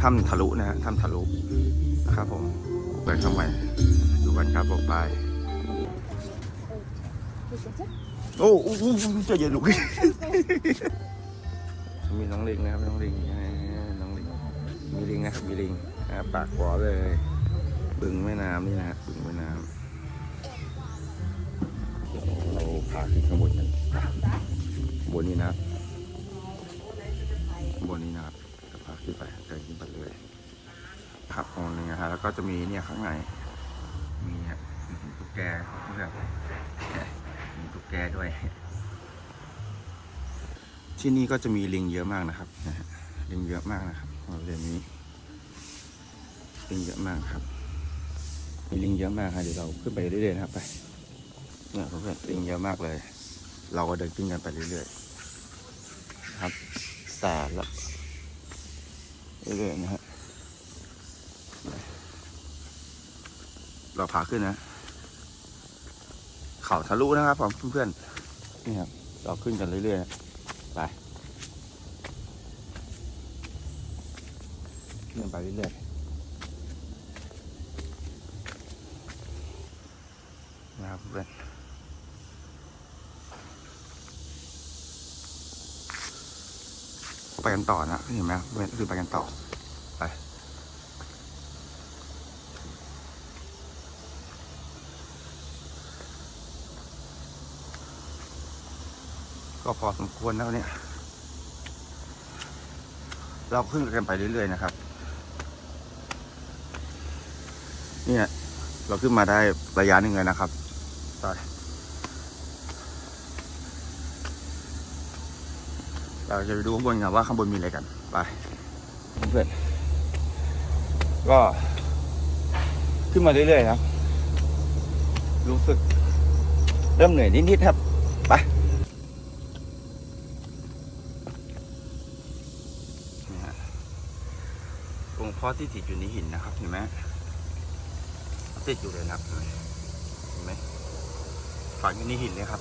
ถ้ำทะลุนะฮะถ้ำทะลุนะครับผมเปิดเข้าไปดูกันครับผมไปโอ้โหจะเย็นลูกมีน้องลิงนะครับน้องลิงน้องลิงมีลิงนะมีลิงปากขวาเลย บึงแม่น้ำนี่นะฮะบึงแม่น้ำเราพาขึ้นข้างบนกันบนนี้นะบนนี้นะครับจะพาขึ้นไปเดินขึ้นไปเลย ขับองนึงนะฮะแล้วก็จะมีเนี่ยข้างในมีตุ๊กแกเพื่อนมีตุ๊กแกด้วย ที่นี่ก็จะมีลิงเยอะมากนะครับนะฮะลิงเยอะมากนะครับบริเวณนี้ลิงเยอะมากครับ มีลิงเยอะมากครับเดี๋ยวเราขึ้นไปเรื่อยๆนะครับไปเนี่ยเพื่อนลิงเยอะมากเลย เราก็เดินขึ้นกันไปเรื่อยๆ ครับแต่ละเรื่อยๆนะฮะ เราพาขึ้นนะ เขาทะลุนะครับผมเพื่อนๆนี่ครับเราขึ้นกันเรื่อยๆไปขึ้นไปเรื่อยๆนะครับเพื่อนไปกันต่อนะเห็นไหมเพื่อนคือไปกันต่อ ไป ก็พอสมควรแล้วเนี่ย เราขึ้นกันไปเรื่อยๆนะครับ เนี่ย เราขึ้นมาได้ระยะหนึ่งเลยนะครับไปเราจะไปดูข้างบนกันว่าข้างบนมีอะไรกัน ไปเพื่อนก็ขึ้นมาเรื่อยๆครับ รู้สึกเริ่มเหนื่อยนิดๆครับ ไป นี่ฮะ องค์พ่อที่ติดอยู่ในหินนะครับเห็นไหมติดอยู่เลยนะครับเห็นไหมฝังอยู่ในหินเลยครับ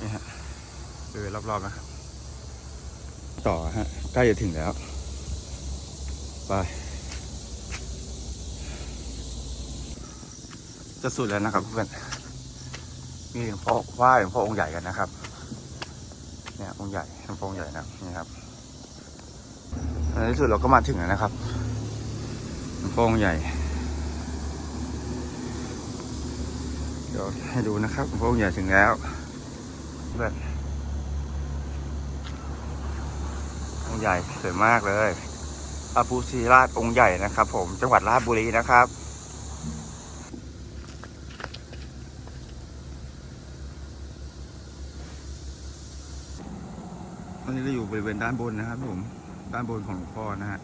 นี่ฮะดูรอบๆนะครับ ต่อฮะใกล้จะถึงแล้ว ไปจะสุดแล้วนะครับเพื่อนมีหลวงพ่อไหว้หลวงพ่อองค์ใหญ่กันนะครับ เนี่ยองค์ใหญ่หลวงพ่อองค์ใหญ่นะนี่ครับ ในที่สุดเราก็มาถึงแล้วนะครับหลวงพ่องค์ใหญ่ เดี๋ยวให้ดูนะครับพระองค์ใหญ่ถึงแล้วเพื่องค์ใหญ่สวยมากเลยพระพุทธราชองค์ใหญ่นะครับ ผมจังหวัดราชบุรีนะครับวันนี้เราอยู่บริเวณด้านบนนะครับผม ด้านบนของหลวงพ่อนะฮะ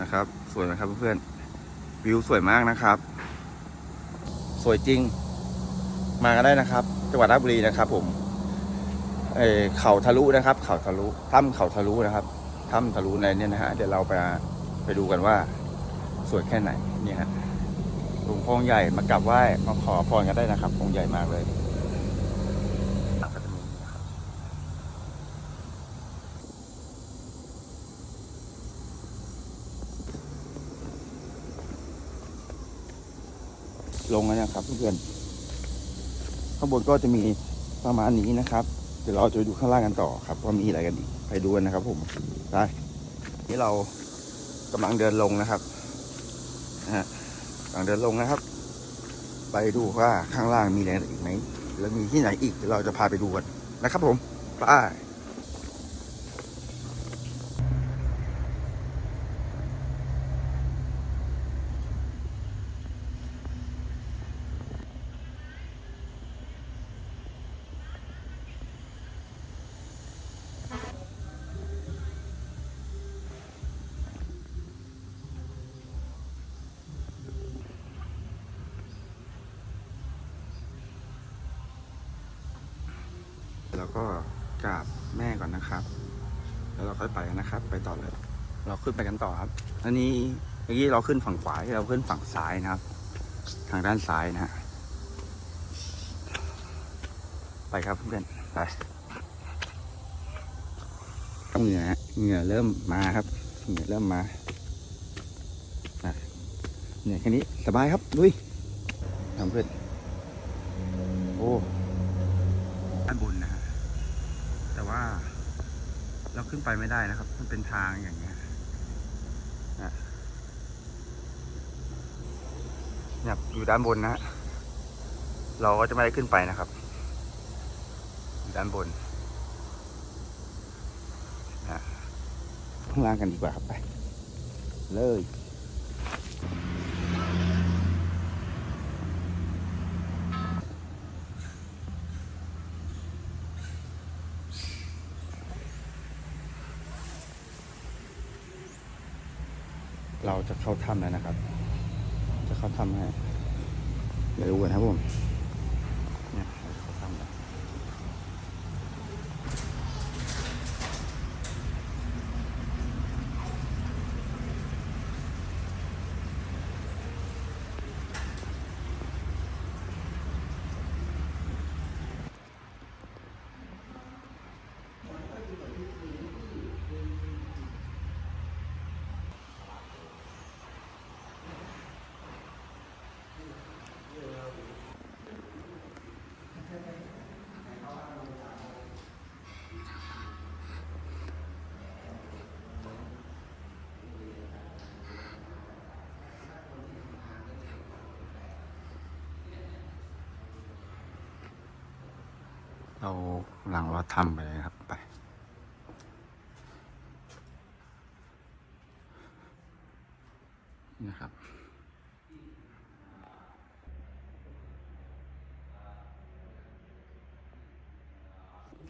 นะครับ สวยไหมครับเพื่อนๆวิวสวยมากนะครับ สวยจริง มากันได้นะครับ จังหวัดราชบุรีนะครับผมเออเขาทะลุนะครับ เขาทะลุถ้ำเขาทะลุนะครับถ้ำทะลุในเนี่ยนะฮะเดี๋ยวเราไปไปดูกันว่า สวยแค่ไหนเนี่ยฮะหลวงพ่อใหญ่มากราบไหว้มาขอพรกันได้นะครับองค์ใหญ่มากเลย ลงแล้วนะครับเพื่อนข้างบนก็จะมีประมาณนี้นะครับ เดี๋ยวเราจะดูข้างล่างกันต่อครับว่ามีอะไรกันอีกไปดูกันนะครับ ผมไปนี่เรากำลังเดินลงนะครับนะฮะกำลังเดินลงนะครับ ไปดูว่าข้างล่างมีอะไรอีกไหมแล้วมีที่ไหนอีกเดี๋ยวเราจะพาไปดูกันนะครับ ผมไป แล้วก็กราบแม่ก่อนนะครับ แล้วเราค่อยไปกันนะครับ ไปต่อเลย เราขึ้นไปกันต่อครับ อันนี้เมื่อกี้เราขึ้นฝั่งขวาเราขึ้นฝั่งซ้ายนะครับ ทางด้านซ้ายนะฮะไปครับเพื่อนไปเหงื่อฮะเหงื่อเริ่มมาครับเหงื่อเริ่มมาเหงื่อยแค่นี้สบายครับลุยทำเพื่อนโอ้ด้านบนนะ เราขึ้นไปไม่ได้นะครับ มันเป็นทางอย่างเงี้ยนะอยู่ด้านบนนะ เราก็จะไม่ได้ขึ้นไปนะครับอยู่ด้านบนข้างล่างกันดีกว่าครับไป เลย เราจะเข้าถ้ำแล้วนะครับ จะเข้าถ้ำให้เดี๋ยวดูกันครับผมเนี่ยเราจะเข้าถ้ำแล้ว เราหลังเราทำไปเลยครับไปนะครับ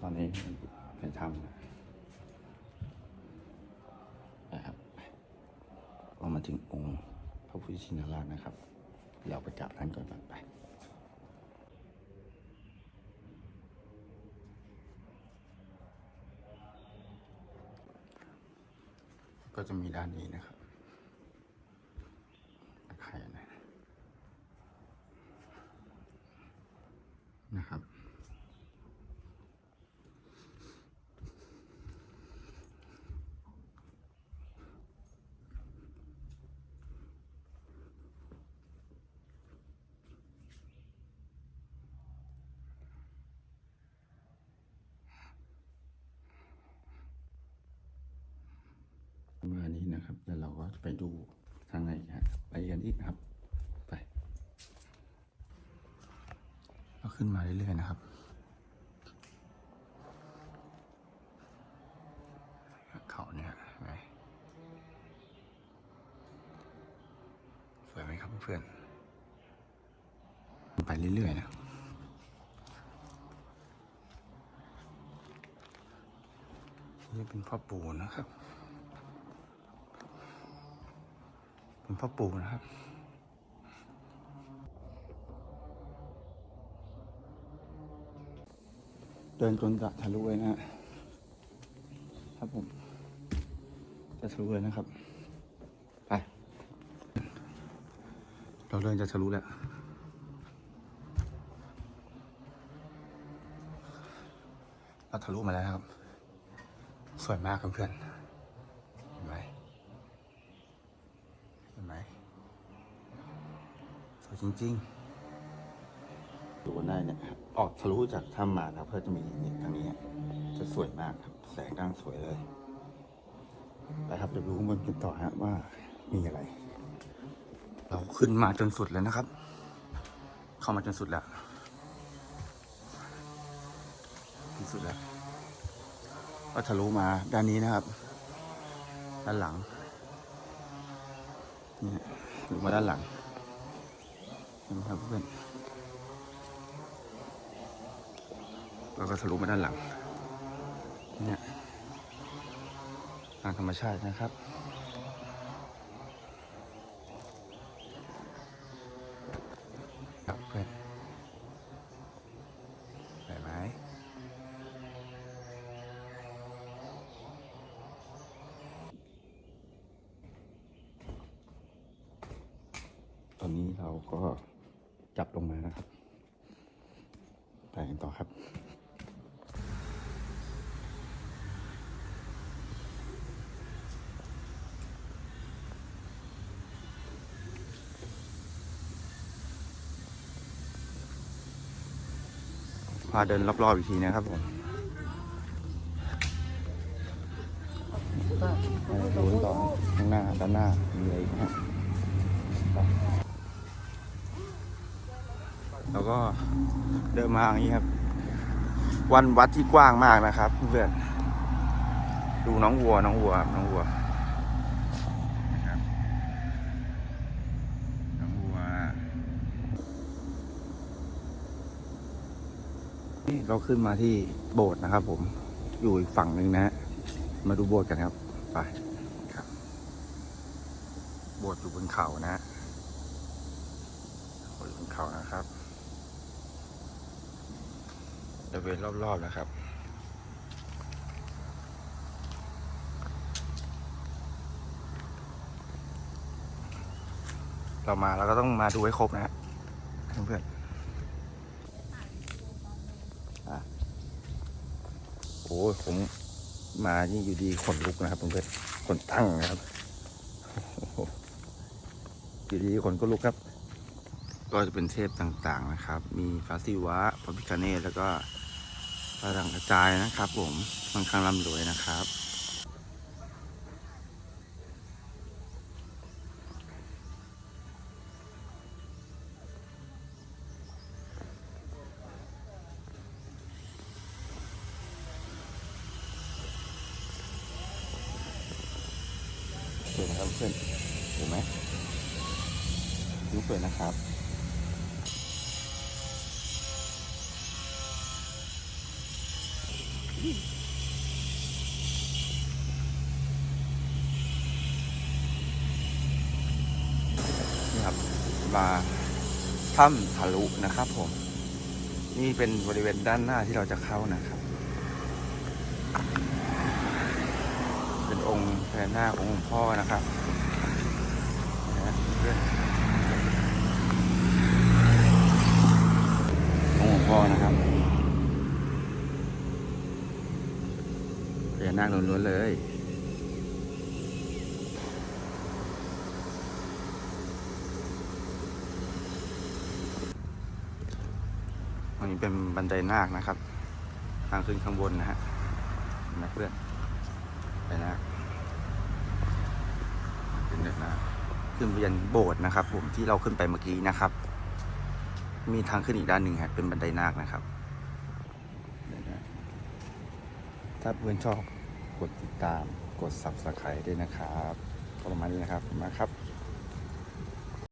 ตอนนี้ไปทำนะครับพอมาถึงองค์พระพุทธชินราชนะครับ เราไปกราบท่านก่อนไป ก็ จะมีด้านนี้นะครับตะไคร่นะนะครับ ประมาณ นี้นะครับแล้วเราก็ไปดูทางไหนครับไปกันอีกนะครับ ไปก็ขึ้นมาเรื่อยๆนะครับเขาเนี่ยไหมสวยไหมครับเพื่อนไปเรื่อยๆนะนี่เป็นพ่อปู่นะครับ เป็นพ่อปู่นะครับเดินจนจะทะลุเลยนะครับผม จะทะลุเลยนะครับ ไป เราเดินจะทะลุแล้วเราทะลุมาแล้วครับ สวยมากครับเพื่อน เห็นไหม เห็นไหมสวย จริงๆดูได้เนี่ยครับออกทะลุจากถ้ำมานะครับเพื่อจะมีนี่ทางนี้จะสวยมากครับ แสงด้านสวยเลยไปครับเดี๋ยวดูข้างบนกันต่อฮะว่ามีอะไร เราขึ้นมาจนสุดแล้วนะครับ เข้ามาจนสุดแล้วที่สุดแล้วก็ทะลุมาด้านนี้นะครับ ด้านหลังนี่ฮะทะลุมาด้านหลัง เห็นไหมครับเพื่อนแล้วก็ทะลุมาด้านหลังเนี่ยทางธรรมชาตินะครับครับเพื่อนไปไหมตอนนี้เราก็ จับลงมานะครับไปกันต่อครับพาเดินรอบๆอีกทีนะครับผมดูต่อข้างหน้าด้านหน้ามีอะไรอีกครับ แล้วก็เดินมาอย่างนี้ครับ วันวัดที่กว้างมากนะครับเพื่อนดูน้องวัวน้องวัวครับน้องวัวนะครับน้องวัวนี่เราขึ้นมาที่โบสถ์นะครับ ผมอยู่อีกฝั่งหนึ่งนะฮะมาดูโบสถ์กันครับไปครับโบสถ์อยู่บนเขานะฮะโบสถ์อยู่บนเขานะครับ บริเวณรอบๆนะครับเรามาเราก็ต้องมาดูให้ครบนะฮะเพื่อนๆโอ้ยผมมานี่อยู่ดีขนลุกนะครับเพื่อนขนตั้งนะครับอยู่ดีขนก็ลุกครับ ก็จะเป็นเทพต่างๆนะครับ มีฟาซิวะพระพิคเนตแล้วก็พระดังกระจายนะครับ ผมค่อนข้างร่ำรวยนะครับสวยนะครับเพื่อนเห็นไหมดูสวยนะครับ นี่ครับมาถ้ำทะลุนะครับผม นี่เป็นบริเวณด้านหน้าที่เราจะเข้านะครับ เป็นองค์พญานาคองค์หลวงพ่อนะครับองค์หลวงพ่อนะครับพญา นาคล้วนๆเลยอันนี้เป็นบันไดนาคนะครับ ทางขึ้นข้างบนนะฮะนไหมเพื่อนไปนะเป็นแบบนะขึ้นไปยันโบสถ์นะครับ ผมที่เราขึ้นไปเมื่อกี้นะครับ มีทางขึ้นอีกด้านหนึ่งครับเป็นบันไดนาคนะครับถ้าเพื่อนชอบ กดติดตาม กด subscribe ด้วยนะครับประมาณนี้นะครับขอบคุณมากครับ